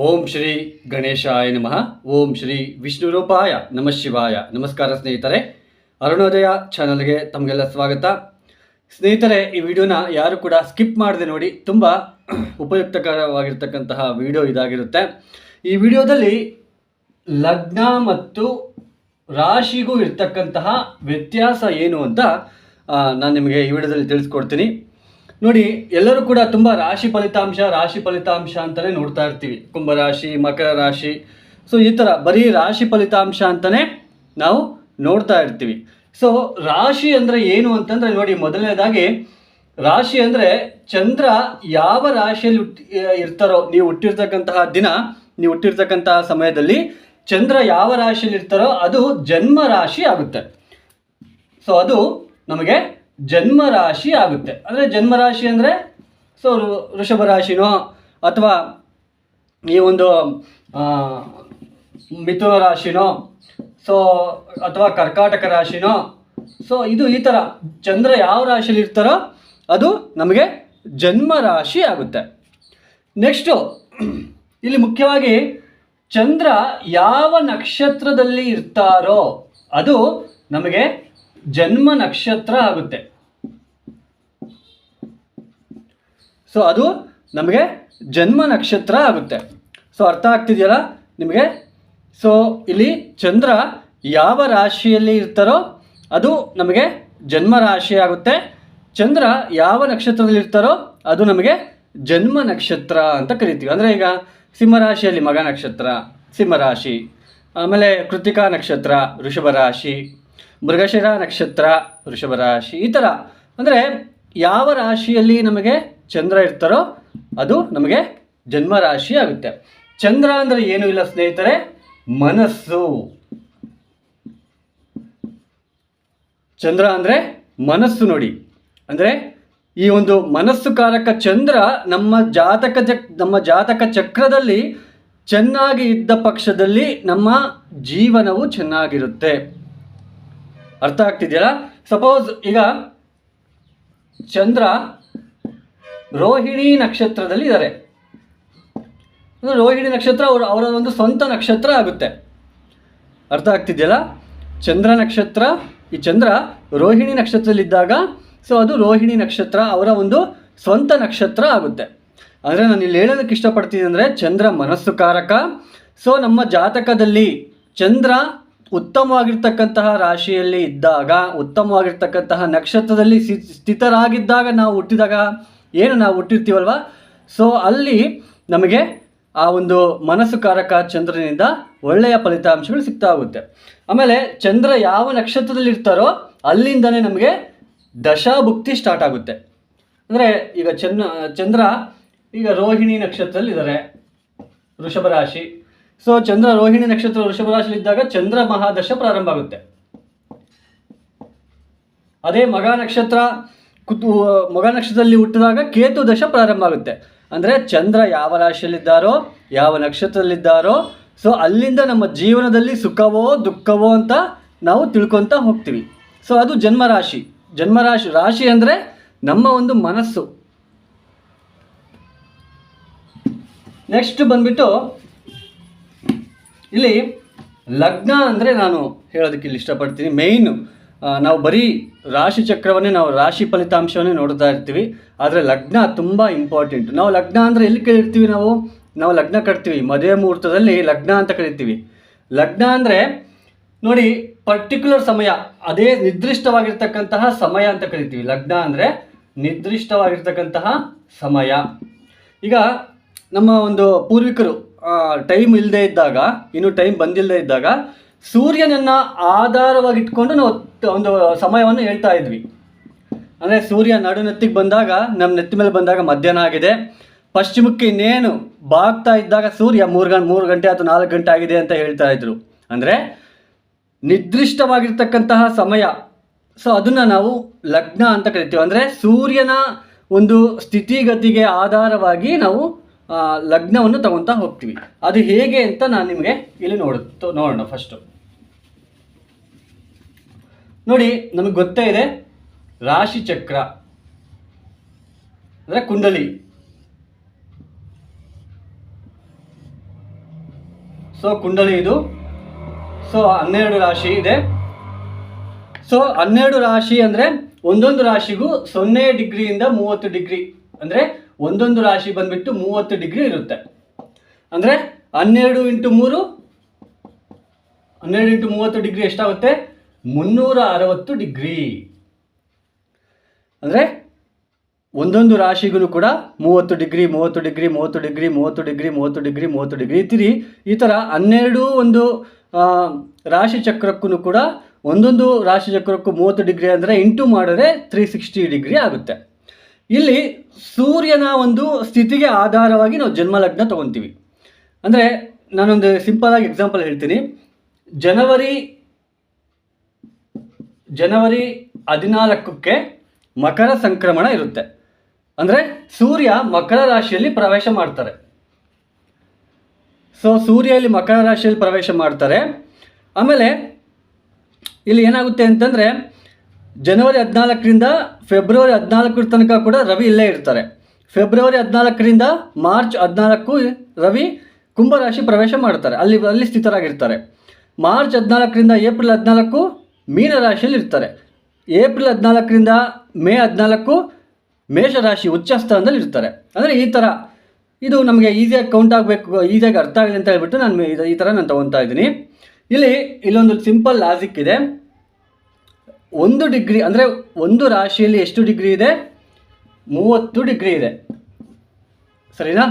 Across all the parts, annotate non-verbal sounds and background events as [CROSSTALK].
ಓಂ ಶ್ರೀ ಗಣೇಶಾಯ ನಮಃ. ಓಂ ಶ್ರೀ ವಿಷ್ಣು ರೂಪಾಯ ನಮಃ ಶಿವಾಯ. ನಮಸ್ಕಾರ ಸ್ನೇಹಿತರೆ, ಅರುಣೋದಯ ಚಾನಲ್ಗೆ ತಮಗೆಲ್ಲ ಸ್ವಾಗತ. ಸ್ನೇಹಿತರೆ, ಈ ವಿಡಿಯೋನ ಯಾರು ಕೂಡ ಸ್ಕಿಪ್ ಮಾಡದೆ ನೋಡಿ, ತುಂಬ ಉಪಯುಕ್ತಕರವಾಗಿರ್ತಕ್ಕಂತಹ ವಿಡಿಯೋ ಇದಾಗಿರುತ್ತೆ. ಈ ವಿಡಿಯೋದಲ್ಲಿ ಲಗ್ನ ಮತ್ತು ರಾಶಿಗೂ ಇರ್ತಕ್ಕಂತಹ ವ್ಯತ್ಯಾಸ ಏನು ಅಂತ ನಾನು ನಿಮಗೆ ಈ ವಿಡಿಯೋದಲ್ಲಿ ತಿಳಿಸ್ಕೊಡ್ತೀನಿ. ನೋಡಿ, ಎಲ್ಲರೂ ಕೂಡ ತುಂಬ ರಾಶಿ ಫಲಿತಾಂಶ ರಾಶಿ ಫಲಿತಾಂಶ ಅಂತಲೇ ನೋಡ್ತಾ ಇರ್ತೀವಿ. ಕುಂಭರಾಶಿ, ಮಕರ ರಾಶಿ. ಸೊ ಈ ಥರ ಬರೀ ರಾಶಿ ಫಲಿತಾಂಶ ಅಂತಲೇ ನಾವು ನೋಡ್ತಾ ಇರ್ತೀವಿ. ಸೊ ರಾಶಿ ಅಂದರೆ ಏನು ಅಂತಂದರೆ ನೋಡಿ, ಮೊದಲನೇದಾಗಿ ರಾಶಿ ಅಂದರೆ ಚಂದ್ರ ಯಾವ ರಾಶಿಯಲ್ಲಿ ಇರ್ತಾರೋ, ನೀವು ಹುಟ್ಟಿರ್ತಕ್ಕಂತಹ ದಿನ, ನೀವು ಹುಟ್ಟಿರ್ತಕ್ಕಂತಹ ಸಮಯದಲ್ಲಿ ಚಂದ್ರ ಯಾವ ರಾಶಿಯಲ್ಲಿ ಇರ್ತಾರೋ ಅದು ಜನ್ಮ ರಾಶಿ ಆಗುತ್ತೆ. ಸೊ ಅದು ನಮಗೆ ಜನ್ಮ ರಾಶಿ ಆಗುತ್ತೆ. ಅಂದರೆ ಜನ್ಮ ರಾಶಿ ಅಂದರೆ, ಸೊ ಋಷಭ ರಾಶಿನೋ, ಅಥವಾ ಈ ಒಂದು ಮಿಥುನ ರಾಶಿನೋ, ಸೊ, ಅಥವಾ ಕರ್ಕಾಟಕ ರಾಶಿನೋ, ಸೊ ಇದು ಈ ಥರ ಚಂದ್ರ ಯಾವ ರಾಶಿಯಲ್ಲಿ ಇರ್ತಾರೋ ಅದು ನಮಗೆ ಜನ್ಮ ರಾಶಿ ಆಗುತ್ತೆ. ನೆಕ್ಸ್ಟು, ಇಲ್ಲಿ ಮುಖ್ಯವಾಗಿ ಚಂದ್ರ ಯಾವ ನಕ್ಷತ್ರದಲ್ಲಿ ಇರ್ತಾರೋ ಅದು ನಮಗೆ ಜನ್ಮ ನಕ್ಷತ್ರ ಆಗುತ್ತೆ. ಸೊ ಅದು ನಮಗೆ ಜನ್ಮ ನಕ್ಷತ್ರ ಆಗುತ್ತೆ. ಸೊ ಅರ್ಥ ಆಗ್ತಿದೆಯಲ್ಲ ನಿಮಗೆ? ಸೊ ಇಲ್ಲಿ ಚಂದ್ರ ಯಾವ ರಾಶಿಯಲ್ಲಿ ಇರ್ತಾರೋ ಅದು ನಮಗೆ ಜನ್ಮ ರಾಶಿ ಆಗುತ್ತೆ. ಚಂದ್ರ ಯಾವ ನಕ್ಷತ್ರದಲ್ಲಿ ಇರ್ತಾರೋ ಅದು ನಮಗೆ ಜನ್ಮ ನಕ್ಷತ್ರ ಅಂತ ಕರಿತೀವಿ. ಅಂದರೆ ಈಗ ಸಿಂಹರಾಶಿಯಲ್ಲಿ ಮಗ ನಕ್ಷತ್ರ ಸಿಂಹರಾಶಿ ಆಮೇಲೆ ಕೃತಿಕಾ ನಕ್ಷತ್ರ ವೃಷಭ ರಾಶಿ ಮೃಗಶಿರ ನಕ್ಷತ್ರ, ವೃಷಭ ರಾಶಿ ಈ ಥರ ಅಂದರೆ ಯಾವ ರಾಶಿಯಲ್ಲಿ ನಮಗೆ ಚಂದ್ರ ಇರ್ತಾರೋ ಅದು ನಮಗೆ ಜನ್ಮ ರಾಶಿ ಆಗುತ್ತೆ. ಚಂದ್ರ ಅಂದರೆ ಏನೂ ಇಲ್ಲ ಸ್ನೇಹಿತರೆ? ಮನಸ್ಸು. ಚಂದ್ರ ಅಂದರೆ ಮನಸ್ಸು ನೋಡಿ. ಅಂದರೆ ಈ ಒಂದು ಮನಸ್ಸು ಕಾರಕ ಚಂದ್ರ ನಮ್ಮ ಜಾತಕ ನಮ್ಮ ಜಾತಕ ಚಕ್ರದಲ್ಲಿ ಚೆನ್ನಾಗಿ ಇದ್ದ ಪಕ್ಷದಲ್ಲಿ ನಮ್ಮ ಜೀವನವು ಚೆನ್ನಾಗಿರುತ್ತೆ. ಅರ್ಥ ಆಗ್ತಿದೆಯಲ್ಲ? ಸಪೋಸ್ ಈಗ ಚಂದ್ರ ರೋಹಿಣಿ ನಕ್ಷತ್ರದಲ್ಲಿ ಇದ್ದಾರೆ ರೋಹಿಣಿ ನಕ್ಷತ್ರ ಅವರ ಅವರ ಒಂದು ಸ್ವಂತ ನಕ್ಷತ್ರ ಆಗುತ್ತೆ. ಅರ್ಥ ಆಗ್ತಿದೆಯಲ್ಲ? ಚಂದ್ರ ನಕ್ಷತ್ರ, ಈ ಚಂದ್ರ ರೋಹಿಣಿ ನಕ್ಷತ್ರದಲ್ಲಿದ್ದಾಗ ಸೊ ಅದು ರೋಹಿಣಿ ನಕ್ಷತ್ರ ಅವರ ಒಂದು ಸ್ವಂತ ನಕ್ಷತ್ರ ಆಗುತ್ತೆ. ಅಂದರೆ ನಾನು ಇಲ್ಲಿ ಹೇಳೋದಕ್ಕೆ ಇಷ್ಟಪಡ್ತೀನಿ ಅಂದರೆ ಚಂದ್ರ ಮನಸ್ಸು ಕಾರಕ ಸೊ ನಮ್ಮ ಜಾತಕದಲ್ಲಿ ಚಂದ್ರ ಉತ್ತಮವಾಗಿರ್ತಕ್ಕಂತಹ ರಾಶಿಯಲ್ಲಿ ಇದ್ದಾಗ, ಉತ್ತಮವಾಗಿರ್ತಕ್ಕಂತಹ ನಕ್ಷತ್ರದಲ್ಲಿ ಸ್ಥಿ- ಸ್ಥಿತರಾಗಿದ್ದಾಗ ನಾವು ಹುಟ್ಟಿದಾಗ ಏನು ನಾವು ಹುಟ್ಟಿರ್ತೀವಲ್ವ? ಸೊ ಅಲ್ಲಿ ನಮಗೆ ಆ ಒಂದು ಮನಸ್ಸು ಕಾರಕ ಚಂದ್ರನಿಂದ ಒಳ್ಳೆಯ ಫಲಿತಾಂಶಗಳು ಸಿಗ್ತಾ ಹೋಗುತ್ತೆ. ಆಮೇಲೆ ಚಂದ್ರ ಯಾವ ನಕ್ಷತ್ರದಲ್ಲಿ ಇರ್ತಾರೋ ಅಲ್ಲಿಂದನೇ ನಮಗೆ ದಶಾಭುಕ್ತಿ ಸ್ಟಾರ್ಟ್ ಆಗುತ್ತೆ. ಅಂದರೆ ಈಗ ಚಂದ್ರ ಚಂದ್ರ ಈಗ ರೋಹಿಣಿ ನಕ್ಷತ್ರದಲ್ಲಿ ಇದ್ದಾರೆ ವೃಷಭ ರಾಶಿ. ಸೊ ಚಂದ್ರ ರೋಹಿಣಿ ನಕ್ಷತ್ರ ವೃಷಭ ರಾಶಿಯಲ್ಲಿ ಇದ್ದಾಗ ಚಂದ್ರ ಮಹಾದಶ ಪ್ರಾರಂಭ ಆಗುತ್ತೆ. ಅದೇ ಮಗ ನಕ್ಷತ್ರ ಕುತು ಮಗ ನಕ್ಷತ್ರದಲ್ಲಿ ಹುಟ್ಟಿದಾಗ ಕೇತು ದಶ ಪ್ರಾರಂಭ ಆಗುತ್ತೆ. ಅಂದರೆ ಚಂದ್ರ ಯಾವ ರಾಶಿಯಲ್ಲಿದ್ದಾರೋ, ಯಾವ ನಕ್ಷತ್ರದಲ್ಲಿದ್ದಾರೋ, ಸೊ ಅಲ್ಲಿಂದ ನಮ್ಮ ಜೀವನದಲ್ಲಿ ಸುಖವೋ ದುಃಖವೋ ಅಂತ ನಾವು ತಿಳ್ಕೊತಾ ಹೋಗ್ತೀವಿ. ಸೊ ಅದು ಜನ್ಮ ರಾಶಿ ಜನ್ಮ ರಾಶಿ ರಾಶಿ ಅಂದರೆ ನಮ್ಮ ಒಂದು ಮನಸ್ಸು. ನೆಕ್ಸ್ಟ್ ಬಂದ್ಬಿಟ್ಟು ಇಲ್ಲಿ ಲಗ್ನ ಅಂದರೆ ನಾನು ಹೇಳೋದಕ್ಕೆ ಇಲ್ಲಿ ಇಷ್ಟಪಡ್ತೀನಿ. ಮೇಯ್ನು ನಾವು ಬರೀ ರಾಶಿ ಚಕ್ರವನ್ನೇ, ನಾವು ರಾಶಿ ಫಲಿತಾಂಶವನ್ನೇ ನೋಡ್ತಾ ಇರ್ತೀವಿ. ಆದರೆ ಲಗ್ನ ತುಂಬ ಇಂಪಾರ್ಟೆಂಟ್ ನಾವು ಲಗ್ನ ಅಂದರೆ ಎಲ್ಲಿ ಕೇಳಿರ್ತೀವಿ ನಾವು? ನಾವು ಲಗ್ನ ಕಟ್ತೀವಿ. ಮದುವೆ ಮುಹೂರ್ತದಲ್ಲಿ ಲಗ್ನ ಅಂತ ಕರಿತೀವಿ. ಲಗ್ನ ಅಂದರೆ ನೋಡಿ ಪರ್ಟಿಕ್ಯುಲರ್ ಸಮಯ, ಅದೇ ನಿರ್ದಿಷ್ಟವಾಗಿರ್ತಕ್ಕಂತಹ ಸಮಯ ಅಂತ ಕರಿತೀವಿ. ಲಗ್ನ ಅಂದರೆ ನಿರ್ದಿಷ್ಟವಾಗಿರ್ತಕ್ಕಂತಹ ಸಮಯ. ಈಗ ನಮ್ಮ ಒಂದು ಪೂರ್ವಿಕರು ಟೈಮ್ ಇಲ್ಲದೆ ಇದ್ದಾಗ, ಇನ್ನು ಟೈಮ್ ಬಂದಿಲ್ಲದೆ ಇದ್ದಾಗ, ಸೂರ್ಯನನ್ನು ಆಧಾರವಾಗಿಟ್ಕೊಂಡು ನಾವು ಒಂದು ಸಮಯವನ್ನು ಹೇಳ್ತಾ ಇದ್ವಿ. ಅಂದರೆ ಸೂರ್ಯ ನಡುನೆತ್ತಿಗೆ ಬಂದಾಗ ನಮ್ಮ ನೆತ್ತಿ ಮೇಲೆ ಬಂದಾಗ ಮಧ್ಯಾಹ್ನ ಆಗಿದೆ. ಪಶ್ಚಿಮಕ್ಕೆ ಇನ್ನೇನು ಬಾಗ್ತಾ ಇದ್ದಾಗ ಸೂರ್ಯ ಮೂರು ಗಂಟೆ ಮೂರು ಗಂಟೆ ಅಥವಾ ನಾಲ್ಕು ಗಂಟೆ ಆಗಿದೆ ಅಂತ ಹೇಳ್ತಾ ಇದ್ರು. ಅಂದರೆ ನಿರ್ದಿಷ್ಟವಾಗಿರ್ತಕ್ಕಂತಹ ಸಮಯ. ಸೊ ಅದನ್ನು ನಾವು ಲಗ್ನ ಅಂತ ಕರಿತೀವಿ. ಅಂದರೆ ಸೂರ್ಯನ ಒಂದು ಸ್ಥಿತಿಗತಿಗೆ ಆಧಾರವಾಗಿ ನಾವು ಲಗ್ನವನ್ನು ತಗೊತಾ ಹೋಗ್ತೀವಿ. ಅದು ಹೇಗೆ ಅಂತ ನಾನು ನಿಮಗೆ ಇಲ್ಲಿ ನೋಡ ನೋಡೋಣ ಫಸ್ಟು ನೋಡಿ, ನಮಗೆ ಗೊತ್ತೇ ಇದೆ, ರಾಶಿ ಚಕ್ರ, ಅಂದರೆ ಕುಂಡಲಿ. ಸೊ ಕುಂಡಲಿ ಇದು. ಸೊ ಹನ್ನೆರಡು ರಾಶಿ ಇದೆ. ಸೊ ಹನ್ನೆರಡು ರಾಶಿ ಅಂದರೆ ಒಂದೊಂದು ರಾಶಿಗೂ ಸೊನ್ನೆ ಡಿಗ್ರಿಯಿಂದ ಮೂವತ್ತು ಡಿಗ್ರಿ ಅಂದರೆ ಒಂದೊಂದು ರಾಶಿ ಬಂದ್ಬಿಟ್ಟು ಮೂವತ್ತು ಡಿಗ್ರಿ ಇರುತ್ತೆ. ಅಂದರೆ ಹನ್ನೆರಡು ಇಂಟು ಮೂರು, ಹನ್ನೆರಡು ಇಂಟು ಮೂವತ್ತು ಡಿಗ್ರಿ ಎಷ್ಟಾಗುತ್ತೆ? ಮುನ್ನೂರ ಅರವತ್ತು ಡಿಗ್ರಿ. ಅಂದರೆ ಒಂದೊಂದು ರಾಶಿಗೂ ಕೂಡ ಮೂವತ್ತು ಡಿಗ್ರಿ ಮೂವತ್ತು ಡಿಗ್ರಿ ಮೂವತ್ತು ಡಿಗ್ರಿ ಮೂವತ್ತು ಡಿಗ್ರಿ ಮೂವತ್ತು ಡಿಗ್ರಿ ಮೂವತ್ತು ಡಿಗ್ರಿ ತಿರಿ ಈ ಥರ ಹನ್ನೆರಡು ಒಂದು ರಾಶಿ ಚಕ್ರಕ್ಕೂ ಕೂಡ ಒಂದೊಂದು ರಾಶಿ ಚಕ್ರಕ್ಕೂ ಮೂವತ್ತು ಡಿಗ್ರಿ ಅಂದರೆ ಇಂಟು ಮಾಡಿದ್ರೆ ತ್ರೀ ಸಿಕ್ಸ್ಟಿ ಡಿಗ್ರಿ ಆಗುತ್ತೆ. ಇಲ್ಲಿ ಸೂರ್ಯನ ಒಂದು ಸ್ಥಿತಿಗೆ ಆಧಾರವಾಗಿ ನಾವು ಜನ್ಮಲಗ್ನ ತಗೊತೀವಿ. ಅಂದರೆ ನಾನೊಂದು ಸಿಂಪಲ್ ಆಗಿ ಎಕ್ಸಾಂಪಲ್ ಹೇಳ್ತೀನಿ. ಜನವರಿ ಜನವರಿ ಹದಿನಾಲ್ಕಕ್ಕೆ ಮಕರ ಸಂಕ್ರಮಣ ಇರುತ್ತೆ. ಅಂದರೆ ಸೂರ್ಯ ಮಕರ ರಾಶಿಯಲ್ಲಿ ಪ್ರವೇಶ ಮಾಡ್ತಾರೆ. ಸೊ ಸೂರ್ಯ ಇಲ್ಲಿ ಮಕರ ರಾಶಿಯಲ್ಲಿ ಪ್ರವೇಶ ಮಾಡ್ತಾರೆ. ಆಮೇಲೆ ಇಲ್ಲಿ ಏನಾಗುತ್ತೆ ಅಂತಂದರೆ ಜನವರಿ ಹದಿನಾಲ್ಕರಿಂದ ಫೆಬ್ರವರಿ ಹದಿನಾಲ್ಕರ ತನಕ ಕೂಡ ರವಿ ಇಲ್ಲೇ ಇರ್ತಾರೆ. ಫೆಬ್ರವರಿ ಹದಿನಾಲ್ಕರಿಂದ ಮಾರ್ಚ್ ಹದಿನಾಲ್ಕು ರವಿ ಕುಂಭರಾಶಿ ಪ್ರವೇಶ ಮಾಡ್ತಾರೆ. ಅಲ್ಲಿ ಅಲ್ಲಿ ಸ್ಥಿತರಾಗಿರ್ತಾರೆ. ಮಾರ್ಚ್ ಹದಿನಾಲ್ಕರಿಂದ ಏಪ್ರಿಲ್ ಹದಿನಾಲ್ಕು ಮೀನ ರಾಶಿಯಲ್ಲಿ ಇರ್ತಾರೆ. ಏಪ್ರಿಲ್ ಹದಿನಾಲ್ಕರಿಂದ ಮೇ ಹದಿನಾಲ್ಕು ಮೇಷರಾಶಿ ಉಚ್ಚ ಸ್ಥಾನದಲ್ಲಿ ಇರ್ತಾರೆ. ಅಂದರೆ ಈ ಥರ ಇದು ನಮಗೆ ಈಸಿಯಾಗಿ ಕೌಂಟ್ ಆಗಬೇಕು ಈಸಿಯಾಗಿ ಅರ್ಥ ಆಗಿದೆ ಅಂತ ಹೇಳ್ಬಿಟ್ಟು ನಾನು ಈ ಥರ ನಾನು ತೊಗೊತಾ ಇದ್ದೀನಿ. ಇಲ್ಲಿ, ಇಲ್ಲೊಂದು ಸಿಂಪಲ್ ಲಾಜಿಕ್ ಇದೆ. ಒಂದು ಡಿಗ್ರಿ, ಅಂದರೆ ಒಂದು ರಾಶಿಯಲ್ಲಿ ಎಷ್ಟು ಡಿಗ್ರಿ ಇದೆ? ಮೂವತ್ತು ಡಿಗ್ರಿ ಇದೆ. ಸರಿನಾ?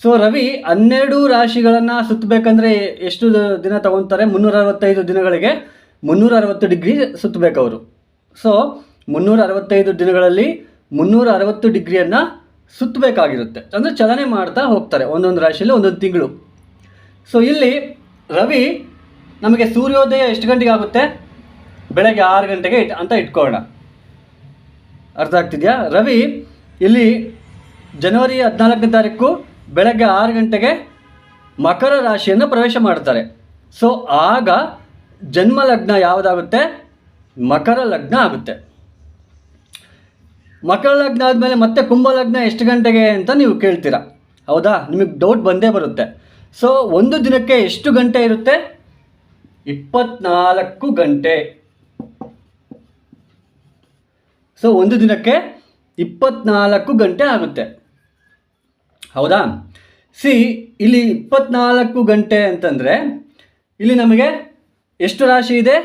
ಸೊ ರವಿ, ಹನ್ನೆರಡು ರಾಶಿಗಳನ್ನು ಸುತ್ತಬೇಕಂದ್ರೆ ಎಷ್ಟು ದಿನ ತಗೊತಾರೆ? ಮುನ್ನೂರ ಅರವತ್ತೈದು ದಿನಗಳಿಗೆ ಮುನ್ನೂರ ಅರವತ್ತು ಡಿಗ್ರಿ ಸುತ್ತಬೇಕು ಅವರು ಸೊ ಮುನ್ನೂರ ಅರವತ್ತೈದು ದಿನಗಳಲ್ಲಿ ಮುನ್ನೂರ ಅರವತ್ತು ಡಿಗ್ರಿಯನ್ನು ಸುತ್ತಬೇಕಾಗಿರುತ್ತೆ. ಅಂದರೆ ಚಲನೆ ಮಾಡ್ತಾ ಹೋಗ್ತಾರೆ ಒಂದೊಂದು ರಾಶಿಯಲ್ಲಿ ಒಂದೊಂದು ತಿಂಗಳು. ಸೊ ಇಲ್ಲಿ ರವಿ ನಮಗೆ ಸೂರ್ಯೋದಯ ಎಷ್ಟು ಗಂಟೆಗೆ ಆಗುತ್ತೆ? ಬೆಳಗ್ಗೆ ಆರು ಗಂಟೆಗೆ ಇಟ್ ಅಂತ ಇಟ್ಕೊಳ್ಳೋಣ. ಅರ್ಥ ಆಗ್ತಿದೆಯಾ? ರವಿ, ಇಲ್ಲಿ ಜನವರಿ ಹದಿನಾಲ್ಕನೇ ತಾರೀಕು ಬೆಳಗ್ಗೆ ಆರು ಗಂಟೆಗೆ ಮಕರ ರಾಶಿಯನ್ನು ಪ್ರವೇಶ ಮಾಡ್ತಾರೆ. ಸೊ, ಆಗ ಜನ್ಮ ಲಗ್ನ ಯಾವುದಾಗುತ್ತೆ? ಮಕರ ಲಗ್ನ ಆಗುತ್ತೆ. ಮಕರ ಲಗ್ನ ಆದಮೇಲೆ ಮತ್ತೆ ಕುಂಭ ಲಗ್ನ ಎಷ್ಟು ಗಂಟೆಗೆ ಅಂತ ನೀವು ಕೇಳ್ತೀರಾ? ಹೌದಾ? ನಿಮಗೆ ಡೌಟ್ ಬಂದೇ ಬರುತ್ತೆ. ಸೊ, ಒಂದು ದಿನಕ್ಕೆ ಎಷ್ಟು ಗಂಟೆ ಇರುತ್ತೆ? ಇಪ್ಪತ್ನಾಲ್ಕು ಗಂಟೆ. ಸೊ ಒಂದು ದಿನಕ್ಕೆ ಇಪ್ಪತ್ನಾಲ್ಕು ಗಂಟೆ ಆಗುತ್ತೆ. ಹೌದಾ? ಸಿ ಇಲ್ಲಿ ಇಪ್ಪತ್ನಾಲ್ಕು ಗಂಟೆ ಅಂತಂದರೆ, ಇಲ್ಲಿ ನಮಗೆ ಎಷ್ಟು ರಾಶಿ ಇದೆ?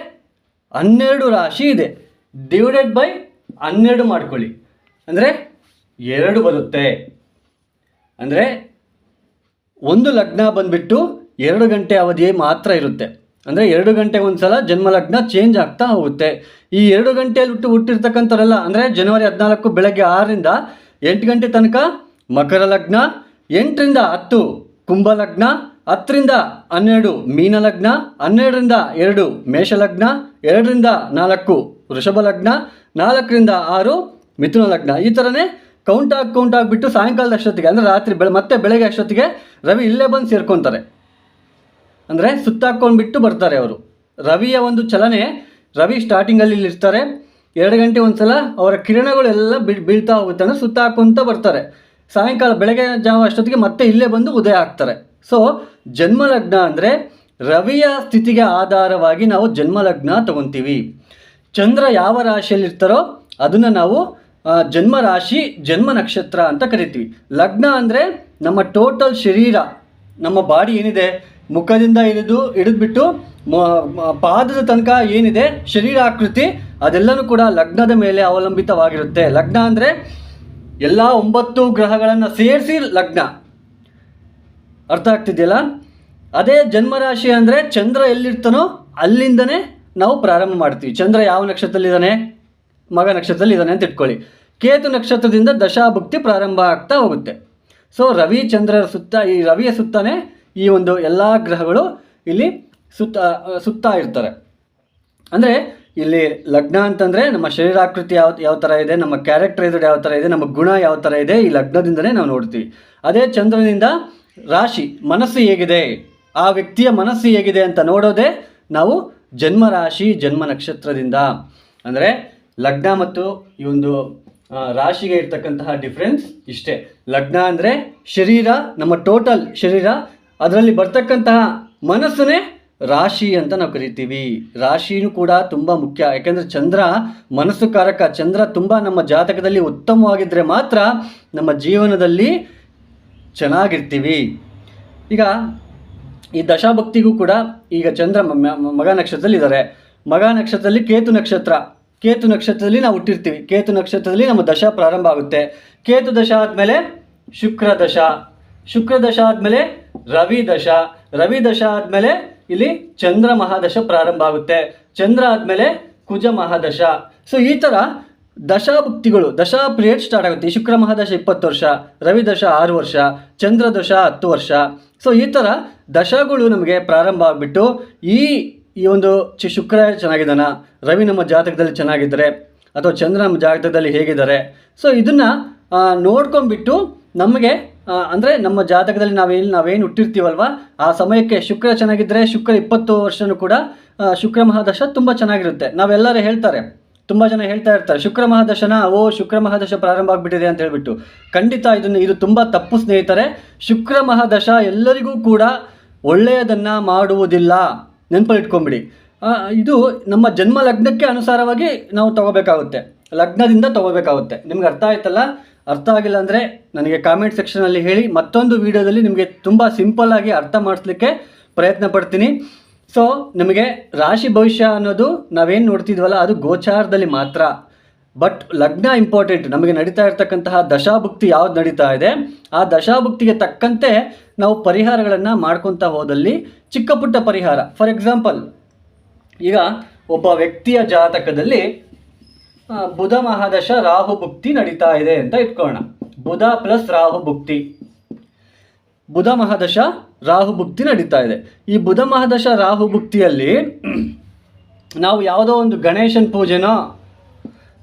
ಹನ್ನೆರಡು ರಾಶಿ ಇದೆ. ಡಿವೈಡೆಡ್ ಬೈ ಹನ್ನೆರಡು ಮಾಡ್ಕೊಳ್ಳಿ. ಅಂದರೆ ಎರಡು ಬರುತ್ತೆ. ಅಂದರೆ ಒಂದು ಲಗ್ನ ಬಂದುಬಿಟ್ಟು ಎರಡು ಗಂಟೆ ಅವಧಿ ಮಾತ್ರ ಇರುತ್ತೆ. ಅಂದರೆ ಎರಡು ಗಂಟೆ ಒಂದು ಸಲ ಜನ್ಮ ಲಗ್ನ ಚೇಂಜ್ ಆಗ್ತಾ ಹೋಗುತ್ತೆ. ಈ ಎರಡು ಗಂಟೆಯಲ್ಲಿ ಹುಟ್ಟು ಹುಟ್ಟಿರ್ತಕ್ಕಂಥವರೆಲ್ಲ ಅಂದರೆ ಜನವರಿ ಹದಿನಾಲ್ಕು ಬೆಳಗ್ಗೆ ಆರರಿಂದ ಎಂಟು ಗಂಟೆ ತನಕ ಮಕರ ಲಗ್ನ, ಎಂಟರಿಂದ ಹತ್ತು ಕುಂಭ ಲಗ್ನ, ಹತ್ತರಿಂದ ಹನ್ನೆರಡು ಮೀನ ಲಗ್ನ, ಹನ್ನೆರಡರಿಂದ ಎರಡು ಮೇಷ ಲಗ್ನ, ಎರಡರಿಂದ ನಾಲ್ಕು ವೃಷಭ ಲಗ್ನ, ನಾಲ್ಕರಿಂದ ಆರು ಮಿಥುನ ಲಗ್ನ. ಈ ಥರನೇ ಕೌಂಟ್ ಆಗಿ ಕೌಂಟ್ ಆಗಿಬಿಟ್ಟು ಸಾಯಂಕಾಲದ ಅಷ್ಟೊತ್ತಿಗೆ ಅಂದರೆ ರಾತ್ರಿ ಬೆಳೆ ಮತ್ತೆ ಬೆಳಗ್ಗೆ ಅಷ್ಟೊತ್ತಿಗೆ ರವಿ ಇಲ್ಲೇ ಬಂದು ಸೇರ್ಕೊತಾರೆ. ಅಂದರೆ ಸುತ್ತಾಕೊಂಡ್ಬಿಟ್ಟು ಬರ್ತಾರೆ ಅವರು. ರವಿಯ ಒಂದು ಚಲನೆ, ರವಿ ಸ್ಟಾರ್ಟಿಂಗಲ್ಲಿ ಇಲ್ಲಿರ್ತಾರೆ ಎರಡು ಗಂಟೆ ಒಂದು ಸಲ ಅವರ ಕಿರಣಗಳೆಲ್ಲ ಬೀಳ್, ಬೀಳ್ತಾ ಹೋಗುತ್ತೆ. ಅಂದರೆ ಸುತ್ತಾಕೊಂತ ಬರ್ತಾರೆ. ಸಾಯಂಕಾಲ ಬೆಳಗ್ಗೆ ಜಾವ ಅಷ್ಟೊತ್ತಿಗೆ ಮತ್ತೆ ಇಲ್ಲೇ ಬಂದು ಉದಯ ಆಗ್ತಾರೆ. ಸೊ ಜನ್ಮಲಗ್ನ ಅಂದರೆ ರವಿಯ ಸ್ಥಿತಿಗೆ ಆಧಾರವಾಗಿ ನಾವು ಜನ್ಮಲಗ್ನ ತಗೊತೀವಿ. ಚಂದ್ರ ಯಾವ ರಾಶಿಯಲ್ಲಿ ಇರ್ತಾರೋ ಅದನ್ನು ನಾವು ಜನ್ಮ ರಾಶಿ ಜನ್ಮ ನಕ್ಷತ್ರ ಅಂತ ಕರಿತೀವಿ. ಲಗ್ನ ಅಂದರೆ ನಮ್ಮ ಟೋಟಲ್ ಶರೀರ, ನಮ್ಮ ಬಾಡಿ ಏನಿದೆ? ಮುಖದಿಂದ ಹಿಡಿದು ಹಿಡಿದ್ಬಿಟ್ಟು ಪಾದದ ತನಕ ಏನಿದೆ, ಶರೀರ ಆಕೃತಿ, ಅದೆಲ್ಲನೂ ಕೂಡ ಲಗ್ನದ ಮೇಲೆ ಅವಲಂಬಿತವಾಗಿರುತ್ತೆ. ಲಗ್ನ ಅಂದರೆ ಎಲ್ಲ ಒಂಬತ್ತು ಗ್ರಹಗಳನ್ನು ಸೇರಿಸಿ ಲಗ್ನ. ಅರ್ಥ ಆಗ್ತಿದೆಯಲ್ಲ? ಅದೇ ಜನ್ಮರಾಶಿ ಅಂದರೆ ಚಂದ್ರ ಎಲ್ಲಿರ್ತಾನೋ ಅಲ್ಲಿಂದನೇ ನಾವು ಪ್ರಾರಂಭ ಮಾಡ್ತೀವಿ. ಚಂದ್ರ ಯಾವ ನಕ್ಷತ್ರದಲ್ಲಿದ್ದಾನೆ? ಮಗ ನಕ್ಷತ್ರದಲ್ಲಿ ಇದ್ದಾನೆ ಅಂತ ಇಟ್ಕೊಳ್ಳಿ. ಕೇತು ನಕ್ಷತ್ರದಿಂದ ದಶಾಭುಕ್ತಿ ಪ್ರಾರಂಭ ಆಗ್ತಾ ಹೋಗುತ್ತೆ. ಸೊ ರವಿ ಚಂದ್ರರ ಸುತ್ತ, ಈ ರವಿಯ ಸುತ್ತನೇ ಈ ಒಂದು ಎಲ್ಲ ಗ್ರಹಗಳು ಇಲ್ಲಿ ಸುತ್ತ ಸುತ್ತಾ ಇರ್ತಾರೆ ಅಂದರೆ ಇಲ್ಲಿ ಲಗ್ನ ಅಂತಂದರೆ ನಮ್ಮ ಶರೀರಾಕೃತಿ ಯಾವ ಯಾವ ಥರ ಇದೆ, ನಮ್ಮ ಕ್ಯಾರೆಕ್ಟರ್ ಇದು ಯಾವ ಥರ ಇದೆ, ನಮ್ಮ ಗುಣ ಯಾವ ಥರ ಇದೆ, ಈ ಲಗ್ನದಿಂದನೇ ನಾವು ನೋಡ್ತೀವಿ. ಅದೇ ಚಂದ್ರನಿಂದ ರಾಶಿ, ಮನಸ್ಸು ಹೇಗಿದೆ? ಆ ವ್ಯಕ್ತಿಯ ಮನಸ್ಸು ಹೇಗಿದೆ ಅಂತ ನೋಡೋದೇ ನಾವು ಜನ್ಮ ರಾಶಿ ಜನ್ಮ ನಕ್ಷತ್ರದಿಂದ. ಅಂದರೆ ಲಗ್ನ ಮತ್ತು ಈ ಒಂದು ರಾಶಿಗೆ ಇರ್ತಕ್ಕಂತಹ ಡಿಫ್ರೆನ್ಸ್ ಇಷ್ಟೇ. ಲಗ್ನ ಅಂದರೆ ಶರೀರ, ನಮ್ಮ ಟೋಟಲ್ ಶರೀರ ಅದರಲ್ಲಿ ಬರ್ತಕ್ಕಂತಹ ಮನಸ್ಸನ್ನೇ ರಾಶಿ ಅಂತ ನಾವು ಕರಿತೀವಿ. ರಾಶಿನೂ ಕೂಡ ತುಂಬ ಮುಖ್ಯ. ಯಾಕೆಂದರೆ ಚಂದ್ರ ಮನಸ್ಸು ಕಾರಕ ಚಂದ್ರ ತುಂಬ ನಮ್ಮ ಜಾತಕದಲ್ಲಿ ಉತ್ತಮವಾಗಿದ್ದರೆ ಮಾತ್ರ ನಮ್ಮ ಜೀವನದಲ್ಲಿ ಚೆನ್ನಾಗಿರ್ತೀವಿ. ಈಗ ಈ ದಶಾಭಕ್ತಿಗೂ ಕೂಡ ಈಗ ಚಂದ್ರ ಮಗ ನಕ್ಷತ್ರದಲ್ಲಿ ಇದ್ದಾರೆ ಮಗ ನಕ್ಷತ್ರದಲ್ಲಿ ಕೇತು ನಕ್ಷತ್ರ. ಕೇತು ನಕ್ಷತ್ರದಲ್ಲಿ ನಾವು ಹುಟ್ಟಿರ್ತೀವಿ. ಕೇತು ನಕ್ಷತ್ರದಲ್ಲಿ ನಮ್ಮ ದಶ ಪ್ರಾರಂಭ ಆಗುತ್ತೆ. ಕೇತು ದಶ ಆದಮೇಲೆ ಶುಕ್ರ ದಶ. ಶುಕ್ರ ದಶ ಆದಮೇಲೆ ರವಿ ದಶ. ರವಿ ದಶ ಆದಮೇಲೆ ಇಲ್ಲಿ ಚಂದ್ರ ಮಹಾದಶ ಪ್ರಾರಂಭ ಆಗುತ್ತೆ. ಚಂದ್ರ ಆದಮೇಲೆ ಕುಜ ಮಹಾದಶ. ಸೊ ಈ ಥರ ದಶಾಭುಕ್ತಿಗಳು, ದಶಾ ಪೀರಿಯಡ್ ಸ್ಟಾರ್ಟ್ ಆಗುತ್ತೆ. ಶುಕ್ರ ಮಹಾದಶ ಇಪ್ಪತ್ತು ವರ್ಷ, ರವಿ ದಶ ಆರು ವರ್ಷ, ಚಂದ್ರ ದಶ ಹತ್ತು ವರ್ಷ. ಸೊ ಈ ಥರ ದಶಗಳು ನಮಗೆ ಪ್ರಾರಂಭ ಆಗಿಬಿಟ್ಟು ಈ ಈ ಒಂದು ಶುಕ್ರ ಚೆನ್ನಾಗಿದ್ದಾನ, ರವಿ ನಮ್ಮ ಜಾತಕದಲ್ಲಿ ಚೆನ್ನಾಗಿದ್ದಾರೆ ಅಥವಾ ಚಂದ್ರ ನಮ್ಮ ಜಾತಕದಲ್ಲಿ ಹೇಗಿದ್ದಾರೆ. ಸೊ ಇದನ್ನು ನೋಡ್ಕೊಂಡ್ಬಿಟ್ಟು ನಮಗೆ ಅಂದರೆ ನಮ್ಮ ಜಾತಕದಲ್ಲಿ ನಾವೇನು ನಾವೇನು ಹುಟ್ಟಿರ್ತೀವಲ್ವ? ಆ ಸಮಯಕ್ಕೆ ಶುಕ್ರ ಚೆನ್ನಾಗಿದ್ದರೆ ಶುಕ್ರ ಇಪ್ಪತ್ತು ವರ್ಷನೂ ಕೂಡ ಶುಕ್ರ ಮಹಾದಶ ತುಂಬ ಚೆನ್ನಾಗಿರುತ್ತೆ. ನಾವೆಲ್ಲರೂ ಹೇಳ್ತಾರೆ. ತುಂಬ ಜನ ಹೇಳ್ತಾ ಇರ್ತಾರೆ, ಶುಕ್ರ ಮಹಾದಶನ? ಓ, ಶುಕ್ರ ಮಹಾದಶ ಪ್ರಾರಂಭ ಆಗಿಬಿಟ್ಟಿದೆ ಅಂತ ಹೇಳ್ಬಿಟ್ಟು. ಖಂಡಿತ ಇದನ್ನು ಇದು ತುಂಬ ತಪ್ಪು ಸ್ನೇಹಿತರೆ. ಶುಕ್ರ ಮಹಾದಶ ಎಲ್ಲರಿಗೂ ಕೂಡ ಒಳ್ಳೆಯದನ್ನು ಮಾಡುವುದಿಲ್ಲ. ನೆನಪಲ್ಲಿಟ್ಕೊಂಬಿಡಿ. ಇದು ನಮ್ಮ ಜನ್ಮ ಲಗ್ನಕ್ಕೆ ಅನುಸಾರವಾಗಿ ನಾವು ತಗೋಬೇಕಾಗುತ್ತೆ. ಲಗ್ನದಿಂದ ತಗೋಬೇಕಾಗುತ್ತೆ. ನಿಮ್ಗೆ ಅರ್ಥ ಆಯ್ತಲ್ಲ? ಅರ್ಥ ಆಗಿಲ್ಲ ಅಂದರೆ ನನಗೆ ಕಾಮೆಂಟ್ ಸೆಕ್ಷನಲ್ಲಿ ಹೇಳಿ ಮತ್ತೊಂದು ವಿಡಿಯೋದಲ್ಲಿ ನಿಮಗೆ ತುಂಬ ಸಿಂಪಲ್ಲಾಗಿ ಅರ್ಥ ಮಾಡಿಸ್ಲಿಕ್ಕೆ ಪ್ರಯತ್ನ ಪಡ್ತೀನಿ. ಸೊ ನಿಮಗೆ ರಾಶಿ ಭವಿಷ್ಯ ಅನ್ನೋದು ನಾವೇನು ನೋಡ್ತಿದ್ವಲ್ಲ, ಅದು ಗೋಚಾರದಲ್ಲಿ ಮಾತ್ರ. ಬಟ್ ಲಗ್ನ ಇಂಪಾರ್ಟೆಂಟ್ ನಮಗೆ ನಡೀತಾ ಇರ್ತಕ್ಕಂತಹ ದಶಾಭುಕ್ತಿ ಯಾವ್ದು ನಡೀತಾ ಇದೆ? ಆ ದಶಾಭುಕ್ತಿಗೆ ತಕ್ಕಂತೆ ನಾವು ಪರಿಹಾರಗಳನ್ನು ಮಾಡ್ಕೊತಾ ಹೋದಲ್ಲಿ ಚಿಕ್ಕ ಪುಟ್ಟ ಪರಿಹಾರ. ಫಾರ್ ಎಕ್ಸಾಂಪಲ್ ಈಗ ಒಬ್ಬ ವ್ಯಕ್ತಿಯ ಜಾತಕದಲ್ಲಿ ಬುಧ ಮಹಾದಶ ರಾಹು ಭುಕ್ತಿ ನಡೀತಾ ಇದೆ ಅಂತ ಇಟ್ಕೋಣ ಬುಧ ಪ್ಲಸ್ ರಾಹು ಭುಕ್ತಿ. ಬುಧ ಮಹಾದಶ ರಾಹು ಭುಕ್ತಿ ನಡೀತಾ ಇದೆ. ಈ ಬುಧ ಮಹಾದಶ ರಾಹು ಭುಕ್ತಿಯಲ್ಲಿ [CLEARS THROAT] ನಾವು ಯಾವುದೋ ಒಂದು ಗಣೇಶನ ಪೂಜೆನೋ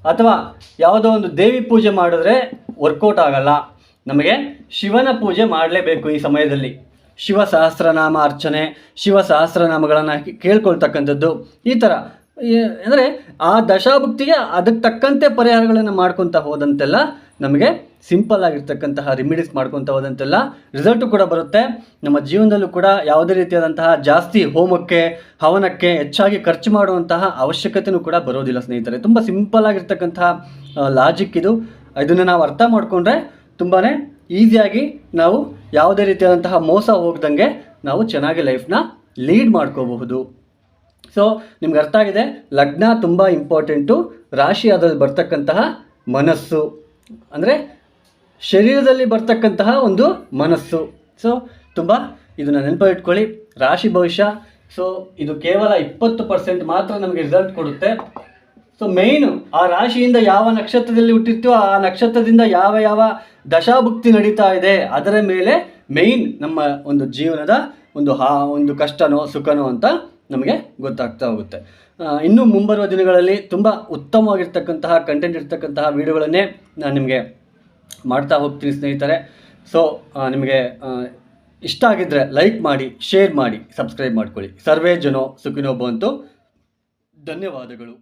ಅಥವಾ ಯಾವುದೋ ಒಂದು ದೇವಿ ಪೂಜೆ ಮಾಡಿದ್ರೆ ವರ್ಕೌಟ್ ಆಗಲ್ಲ. ನಮಗೆ ಶಿವನ ಪೂಜೆ ಮಾಡಲೇಬೇಕು ಈ ಸಮಯದಲ್ಲಿ. ಶಿವ ಸಹಸ್ರನಾಮ ಅರ್ಚನೆ ಶಿವ ಸಹಸ್ರನಾಮಗಳನ್ನು ಕೇಳ್ಕೊಳ್ತಕ್ಕಂಥದ್ದು ಈ ಥರ ಅಂದರೆ ಆ ದಶಾಭುಕ್ತಿಗೆ ಅದಕ್ಕೆ ತಕ್ಕಂತೆ ಪರಿಹಾರಗಳನ್ನು ಮಾಡ್ಕೊತ ಹೋದಂತೆಲ್ಲ ನಮಗೆ ಸಿಂಪಲ್ ಆಗಿರ್ತಕ್ಕಂತಹ ರಿಮಿಡೀಸ್ ಮಾಡ್ಕೊತ ಹೋದಂತೆಲ್ಲ ರಿಸಲ್ಟು ಕೂಡ ಬರುತ್ತೆ. ನಮ್ಮ ಜೀವನದಲ್ಲೂ ಕೂಡ ಯಾವುದೇ ರೀತಿಯಾದಂತಹ ಜಾಸ್ತಿ ಹೋಮಕ್ಕೆ, ಹವನಕ್ಕೆ ಹೆಚ್ಚಾಗಿ ಖರ್ಚು ಮಾಡುವಂತಹ ಅವಶ್ಯಕತೆಯೂ ಕೂಡ ಬರೋದಿಲ್ಲ ಸ್ನೇಹಿತರೆ. ತುಂಬ ಸಿಂಪಲ್ ಆಗಿರ್ತಕ್ಕಂತಹ ಲಾಜಿಕ್ ಇದು. ಇದನ್ನು ನಾವು ಅರ್ಥ ಮಾಡಿಕೊಂಡ್ರೆ ತುಂಬಾ ಈಸಿಯಾಗಿ ನಾವು ಯಾವುದೇ ರೀತಿಯಾದಂತಹ ಮೋಸ ಹೋಗ್ದಂಗೆ ನಾವು ಚೆನ್ನಾಗಿ ಲೈಫ್ನ ಲೀಡ್ ಮಾಡ್ಕೋಬಹುದು. ಸೊ ನಿಮ್ಗೆ ಅರ್ಥ ಆಗಿದೆ, ಲಗ್ನ ತುಂಬ ಇಂಪಾರ್ಟೆಂಟು ರಾಶಿ ಅದರಲ್ಲಿ ಬರ್ತಕ್ಕಂತಹ ಮನಸ್ಸು. ಅಂದರೆ, ಶರೀರದಲ್ಲಿ ಬರ್ತಕ್ಕಂತಹ ಒಂದು ಮನಸ್ಸು. ಸೊ ತುಂಬ ಇದನ್ನು ನೆನಪಿಟ್ಕೊಳ್ಳಿ, ರಾಶಿ ಭವಿಷ್ಯ. ಸೊ ಇದು ಕೇವಲ ಇಪ್ಪತ್ತು ಪರ್ಸೆಂಟ್ ಮಾತ್ರ ನಮಗೆ ರಿಸಲ್ಟ್ ಕೊಡುತ್ತೆ. ಸೊ ಮೇಯ್ನು ಆ ರಾಶಿಯಿಂದ ಯಾವ ನಕ್ಷತ್ರದಲ್ಲಿ ಹುಟ್ಟಿರ್ತೀವೋ ಆ ನಕ್ಷತ್ರದಿಂದ ಯಾವ ಯಾವ ದಶಾಭುಕ್ತಿ ನಡೀತಾ ಇದೆ, ಅದರ ಮೇಲೆ ಮೇಯ್ನ್ ನಮ್ಮ ಒಂದು ಜೀವನದ ಒಂದು ಹಾ, ಒಂದು ಕಷ್ಟನೋ ಸುಖನೋ ಅಂತ ನಮಗೆ ಗೊತ್ತಾಗ್ತಾ ಹೋಗುತ್ತೆ. ಇನ್ನು ಮುಂಬರುವ ದಿನಗಳಲ್ಲಿ ತುಂಬ ಉತ್ತಮವಾಗಿರ್ತಕ್ಕಂತಹ ಕಂಟೆಂಟ್ ಇರ್ತಕ್ಕಂತಹ ವೀಡಿಯೋಗಳನ್ನೇ ನಾನು ನಿಮಗೆ ಮಾಡ್ತಾ ಹೋಗ್ತೀನಿ ಸ್ನೇಹಿತರೆ. ಸೊ ನಿಮಗೆ ಇಷ್ಟ ಆಗಿದ್ದರೆ ಲೈಕ್ ಮಾಡಿ ಶೇರ್ ಮಾಡಿ ಸಬ್ಸ್ಕ್ರೈಬ್ ಮಾಡ್ಕೊಳ್ಳಿ. ಸರ್ವೇ ಜನೋ ಸುಖಿನೋ ಬಂತು ಧನ್ಯವಾದಗಳು.